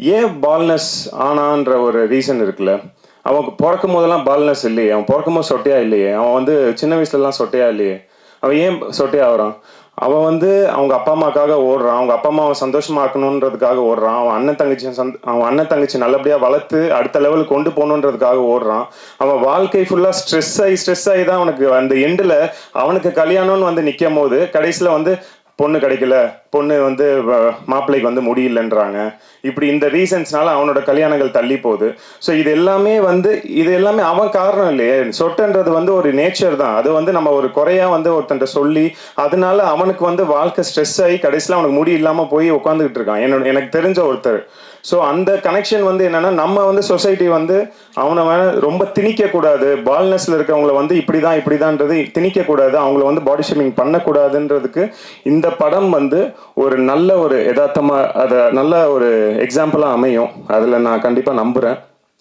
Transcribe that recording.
ஏன் பால்னஸ் ஆனான்ற ஒரு ரீசன் இருக்குல்ல? அவன் பிறக்கும் போதெல்லாம் பால்னஸ் இல்லையே. அவன் பிறக்கும் போது சொட்டையா இல்லையே. அவன் வந்து சின்ன வயசுலலாம் சொட்டையா இல்லையே. அவன் ஏன் சொட்டையா ஆகிறான்? அவன் வந்து அவங்க அப்பா அம்மாக்காக ஓடுறான். அவங்க அப்பா அம்மாவை சந்தோஷமா ஆக்கணுன்றதுக்காக ஓடுறான். அவன் அண்ணன் தங்கச்சி சந்த் அவன் அண்ணன் தங்கச்சி நல்லபடியாக வளர்த்து அடுத்த லெவலுக்கு கொண்டு போகணுன்றதுக்காக ஓடுறான். அவன் வாழ்க்கை ஃபுல்லாக ஸ்ட்ரெஸ் ஆகி ஸ்ட்ரெஸ் ஆகி தான் அவனுக்கு அந்த எண்டில் அவனுக்கு கல்யாணம்னு வந்து நிற்கும் போது கடைசியில் வந்து பொண்ணு கிடைக்கல. பொண்ணு வந்து வ- மாப்பிள்ளைக்கு வந்து முடியலன்றாங்க. இப்படி இந்த ரீசன்ஸ்னால அவனோட கல்யாணங்கள் தள்ளி போகுது. ஸோ இது எல்லாமே வந்து இது எல்லாமே அவன் காரணம் இல்லையே. சொட்டுன்றது வந்து ஒரு நேச்சர் தான். அது வந்து நம்ம ஒரு குறையா வந்து ஒருத்தன்ட்ட சொல்லி அதனால அவனுக்கு வந்து வாழ்க்கை ஸ்ட்ரெஸ் ஆகி கடைசியில் அவனுக்கு முடி இல்லாமல் போய் உட்காந்துக்கிட்டு இருக்கான். என்னோட எனக்கு தெரிஞ்ச ஒருத்தர். ஸோ அந்த கனெக்ஷன் வந்து என்னன்னா நம்ம வந்து சொசைட்டி வந்து அவனை ரொம்ப திணிக்கக்கூடாது. பால்னஸ்ல இருக்கவங்கள வந்து இப்படிதான் இப்படிதான்றது திணிக்கக்கூடாது. அவங்கள வந்து பாடி ஷேமிங் பண்ணக்கூடாதுன்றதுக்கு இந்த படம் வந்து ஒரு நல்ல ஒரு யதார்த்தமாக அதை நல்ல ஒரு எக்ஸாம்பிளா அமையும். அதுல நான் கண்டிப்பா நம்புறேன்.